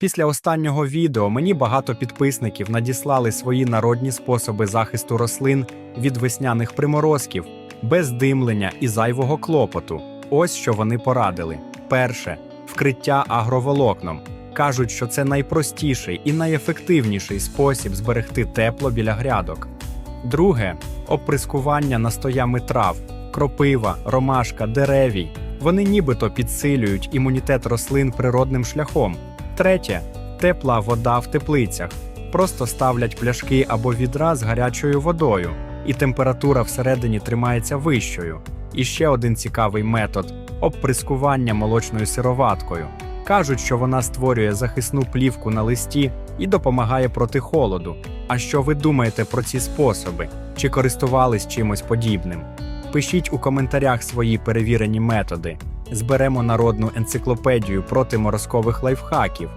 Після останнього відео мені багато підписників надіслали свої народні способи захисту рослин від весняних приморозків, без димлення і зайвого клопоту. Ось що вони порадили: перше вкриття агроволокном. Кажуть, що це найпростіший і найефективніший спосіб зберегти тепло біля грядок. Друге оприскування настоями трав, кропива, ромашка, деревій. Вони нібито підсилюють імунітет рослин природним шляхом. Третє тепла вода в теплицях. Просто ставлять пляшки або відра з гарячою водою, і температура всередині тримається вищою. І ще один цікавий метод обприскування молочною сироваткою. Кажуть, що вона створює захисну плівку на листі і допомагає проти холоду. А що ви думаєте про ці способи? Чи користувались чимось подібним? Пишіть у коментарях свої перевірені методи. Зберемо народну енциклопедію проти морозкових лайфхаків.